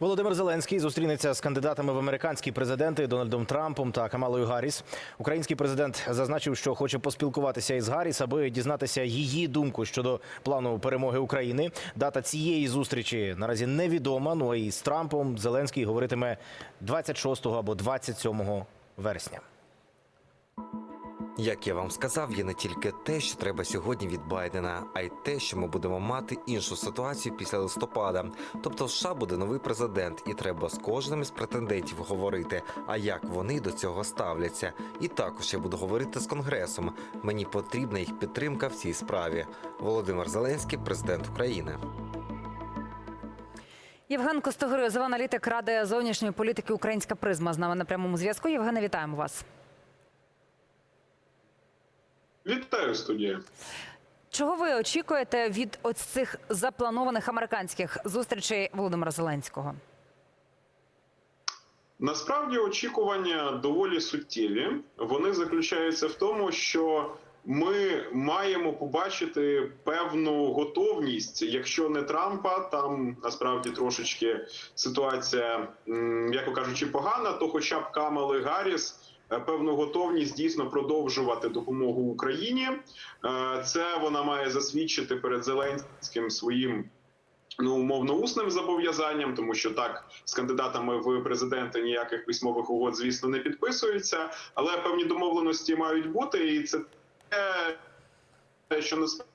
Володимир Зеленський зустрінеться з кандидатами в американські президенти Дональдом Трампом та Камалою Гарріс. Український президент зазначив, що хоче поспілкуватися із Гарріс, аби дізнатися її думку щодо плану перемоги України. Дата цієї зустрічі наразі невідома. Ну і з Трампом Зеленський говоритиме 26 або 27 вересня. Як я вам сказав, є не тільки те, що треба сьогодні від Байдена, а й те, що ми будемо мати іншу ситуацію після листопада. Тобто, в США буде новий президент, і треба з кожним із претендентів говорити, а як вони до цього ставляться. І також я буду говорити з конгресом. Мені потрібна їх підтримка в цій справі. Володимир Зеленський, президент України. Євген Костогорозов, аналітик Ради зовнішньої політики Українська призма з нами на прямому зв'язку. Євгене, вітаємо вас. Вітаю студія. Чого ви очікуєте від ось цих запланованих американських зустрічей Володимира Зеленського? Насправді очікування доволі суттєві. Вони заключаються в тому, що ми маємо побачити певну готовність, якщо не Трампа, там насправді трошечки ситуація, м'яко кажучи, погана, то хоча б Камали Гарріс. Е, Певну готовність дійсно продовжувати допомогу Україні. Е, Це вона має засвідчити перед Зеленським своїм ну умовно усним зобов'язанням, тому що так з кандидатами в президенти ніяких письмових угод, звісно, не підписуються, але певні домовленості мають бути, і це те, що насправді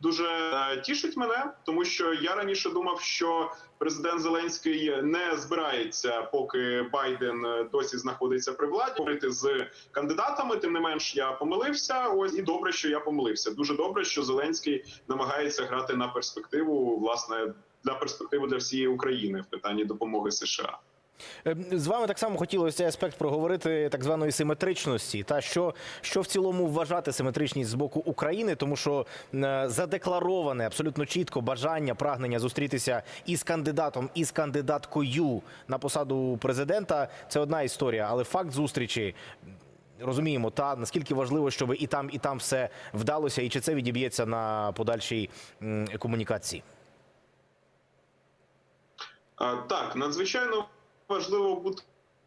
дуже е, тішить мене, тому що я раніше думав, що президент Зеленський не збирається, поки Байден е, досі знаходиться при владі, говорити з кандидатами. Тим не менш, я помилився. Ось і добре, що я помилився. Дуже добре, що Зеленський намагається грати на перспективу, власне, для перспективи для всієї України в питанні допомоги США. Е, З вами так само хотілося цей аспект проговорити так званої симетричності. Та що, що в цілому вважати симетричність з боку України, тому що е, задеклароване абсолютно чітко бажання, прагнення зустрітися із кандидатом, із кандидаткою на посаду президента це одна історія, але факт зустрічі. Розуміємо, та наскільки важливо, щоб і там, і там все вдалося, і чи це відіб'ється на подальшій комунікації. А, Так, надзвичайно важливо бути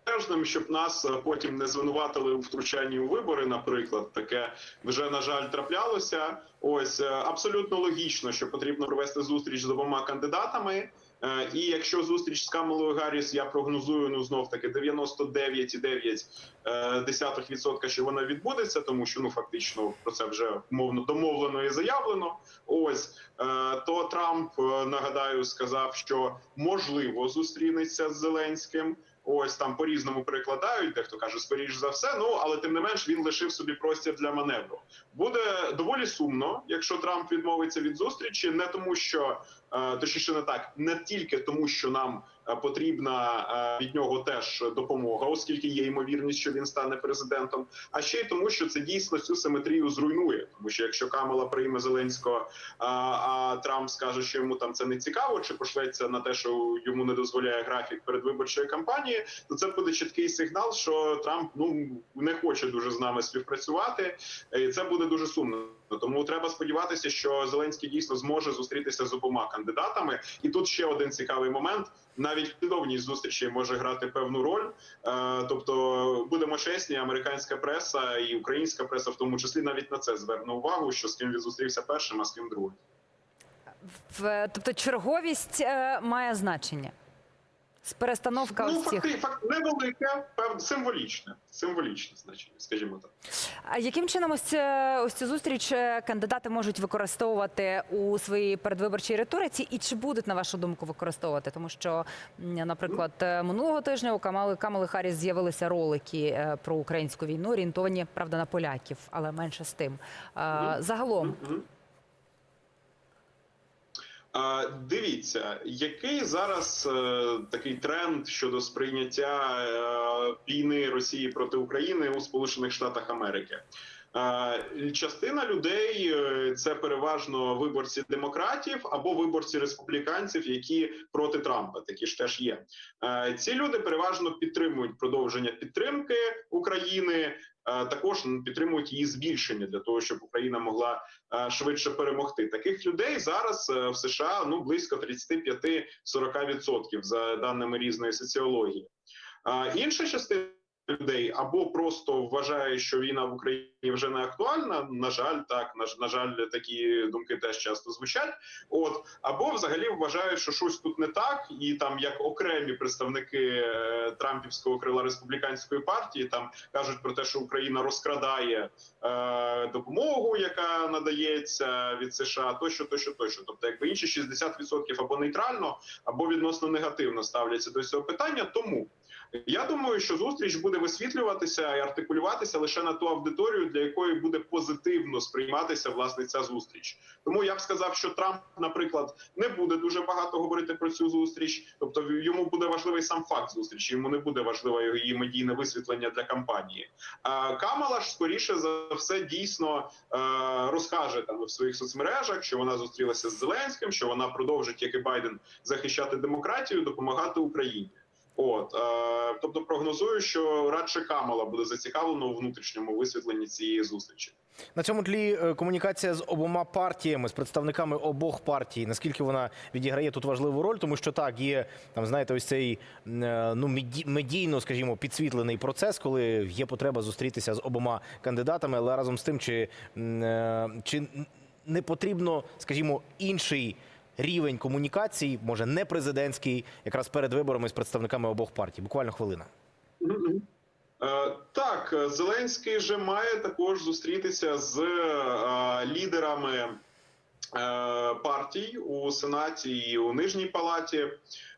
обережним, щоб нас е, потім не звинуватили у втручанні у вибори. Наприклад, таке вже на жаль траплялося. Ось е, абсолютно логічно, що потрібно провести зустріч з обома кандидатами. Е, І якщо зустріч з Камалою Гарріс, я прогнозую ну знов таки 99,9%, що вона відбудеться, тому що ну фактично про це вже мовно домовлено і заявлено. Ось то Трамп нагадаю сказав, що можливо зустрінеться з Зеленським. Ось там по різному перекладають, дехто каже скоріш за все. Ну але тим не менш він лишив собі простір для маневру. Буде доволі сумно, якщо Трамп відмовиться від зустрічі, не тому, що е, точніше не так, не тільки тому, що нам потрібна е, від нього теж допомога, оскільки є ймовірність, що він стане президентом, а ще й тому, що це дійсно цю симетрію зруйнує. Тому що якщо Камала прийме Зеленського, а, а Трамп скаже, що йому там це не цікаво, чи пошлеться на те, що йому не дозволяє графік передвиборчої кампанії, то це буде чіткий сигнал, що Трамп ну не хоче дуже з нами співпрацювати, і це буде дуже сумно. Тому треба сподіватися, що Зеленський дійсно зможе зустрітися з обома кандидатами. І тут ще один цікавий момент: навіть послідовність зустрічі може грати певну роль. Е, тобто, будемо чесні, американська преса і українська преса, в тому числі, навіть на це зверне увагу, що з ким він зустрівся першим, а з ким другим. В- Тобто черговість е, має значення. З перестановка Ну цих. факти, факт невелике, певне символічне, символічне значення, скажімо так. А яким чином ось, це- ось цю зустріч е, кандидати можуть використовувати у своїй передвиборчій риториці, і чи будуть на вашу думку використовувати? Тому що, наприклад, е, минулого тижня у Камали Камали Харріс з'явилися ролики е, про українську війну, орієнтовані правда на поляків, але менше з тим. Е, Загалом, Дивіться, який зараз е, такий тренд щодо сприйняття е, війни Росії проти України у Сполучених Штатах Америки? Е, частина людей це переважно виборці демократів або виборці республіканців, які проти Трампа, такі ж теж є. Ці люди переважно підтримують продовження підтримки України. Е, також підтримують її збільшення для того, щоб Україна могла е, швидше перемогти. Таких людей зараз е, в США ну близько 35-40% за даними різної соціології. Інша частина людей або просто вважає, що війна в Україні вже не актуальна. На жаль, так на, на жаль, такі думки теж часто звучать. От або взагалі вважають, що щось тут не так, і там як окремі представники е, Трампівського крила республіканської партії там кажуть про те, що Україна розкрадає е, допомогу, яка надається від США, тощо, тощо, тощо. Тобто, якби інші 60% або нейтрально, або відносно негативно ставляться до цього питання. Тому я думаю, що зустріч буде висвітлюватися і артикулюватися лише на ту аудиторію, для якої буде позитивно сприйматися власне ця зустріч. Тому я б сказав, що Трамп, наприклад, не буде дуже багато говорити про цю зустріч. Тобто йому буде важливий сам факт зустрічі. Йому не буде важливе її медійне висвітлення для кампанії. А Камала ж скоріше за все дійсно е, розкаже там в своїх соцмережах, що вона зустрілася з Зеленським, що вона продовжить, як і Байден, захищати демократію, допомагати Україні. От е, тобто прогнозую, що радше Камала буде зацікавлена у внутрішньому висвітленні цієї зустрічі. На цьому тлі е, комунікація з обома партіями, з представниками обох партій. Наскільки вона відіграє тут важливу роль, тому що так є там, знаєте, ось цей е, ну медійно, скажімо, підсвітлений процес, коли є потреба зустрітися з обома кандидатами, але разом з тим, чи, е, чи не потрібно, скажімо, інший. Рівень комунікацій, може не президентський, якраз перед виборами з представниками обох партій. Буквально хвилина. Е, Так, Зеленський же має також зустрітися з е, лідерами е, партій у Сенаті і у Нижній палаті.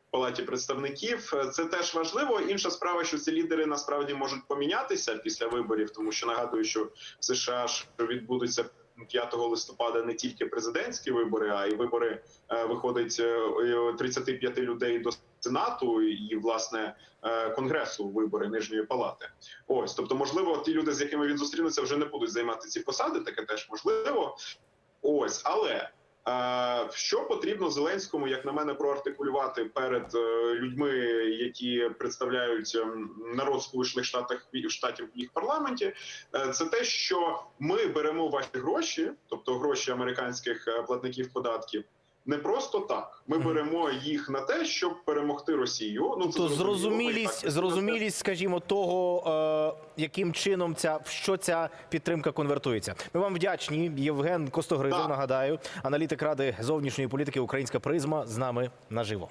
Палаті представників це теж важливо. Інша справа, що ці лідери насправді можуть помінятися після виборів, тому що нагадую, що в США відбудуться 5 листопада не тільки президентські вибори, а й вибори е, виходить е, е, 35 людей до сенату і власне е, конгресу вибори нижньої палати. Ось, тобто, можливо, ті люди, з якими він зустрінеться, вже не будуть займати ці посади. Таке теж можливо. Ось, але е, що потрібно Зеленському, як на мене, проартикулювати перед е, людьми, які представляють ем, народ Сполучених Штатів штатів в їх парламенті, е, це те, що ми беремо ваші гроші, тобто гроші американських е, платників податків. Не просто так. Ми беремо їх на те, щоб перемогти Росію. Ну це То зрозумілість, так, зрозумілість, скажімо, того, е, яким чином ця в що ця підтримка конвертується. Ми вам вдячні. Євген Костогризов, нагадаю, аналітик ради зовнішньої політики Українська призма з нами наживо.